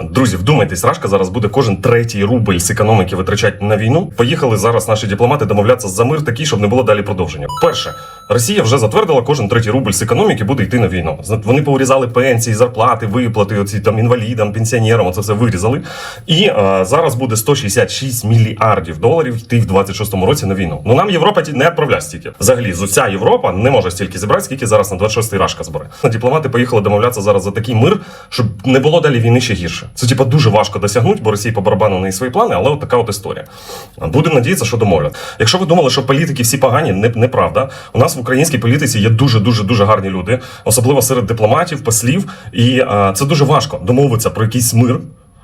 Друзі, вдумайтесь, Рашка зараз буде кожен третій рубль з економіки витрачати на війну. Поїхали зараз наші дипломати домовлятися за мир такий, щоб не було далі продовження. Перше, Росія вже затвердила, кожен третій рубль з економіки буде йти на війну. Вони поурізали пенсії, зарплати, виплати, оці там інвалідам, пенсіонерам. Це все вирізали. І е, зараз буде 166 мільярдів доларів йти в 26-му році на війну. Ну нам Європа ті не відправляє стільки. Взагалі, з уся Європа не може стільки зібрати, скільки зараз на 26-й Рашка збере. Дипломати поїхали домовлятися зараз за такий мир, щоб не було далі війни ще гірше. Це типа дуже важко досягнути, бо Росії по барабану на свої плани, але от така от історія. Будемо надіятися, що домовлять. Якщо ви думали, що політики всі погані, не, неправда. У нас в українській політиці є дуже дуже дуже гарні люди, особливо серед дипломатів, послів. І а, це дуже важко домовитися про якийсь мир.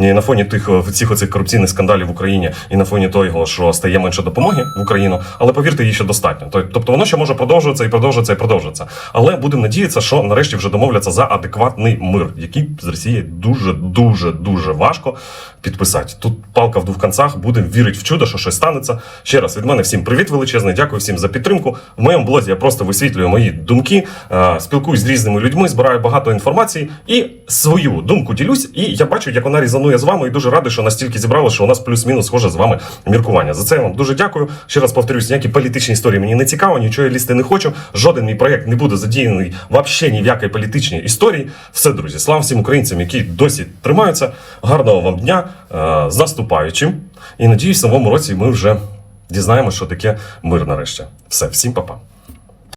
І на фоні тих о, цих оцих корупційних скандалів в Україні і на фоні того, що стає менше допомоги в Україну, але повірте, її ще достатньо. То- Тобто воно ще може продовжуватися і продовжуватися і продовжуватися. Але будемо надіятися, що нарешті вже домовляться за адекватний мир, який з Росією дуже дуже дуже важко підписати. Тут палка в двох концах. Будемо вірити в чудо, що щось станеться. Ще раз від мене всім привіт величезний. Дякую всім за підтримку. В моєму блозі я просто висвітлюю мої думки, е, спілкуюсь з різними людьми, збираю багато інформації і свою думку ділюсь. І я бачу, як вона різанує з вами, і дуже радий, що настільки зібрали, що у нас плюс-мінус схоже з вами міркування. За це я вам дуже дякую. Ще раз повторюсь, ніякі політичні історії мені не цікаво, нічого я лізти не хочу. Жоден мій проєкт не буде задіяний взагалі ні в якій політичній історії. Все, друзі, слава всім українцям, які досі тримаються. Гарного вам дня е, з наступаючим. І надіюсь, в новому році ми вже дізнаємося, що таке мир нарешті. Все, всім па-па.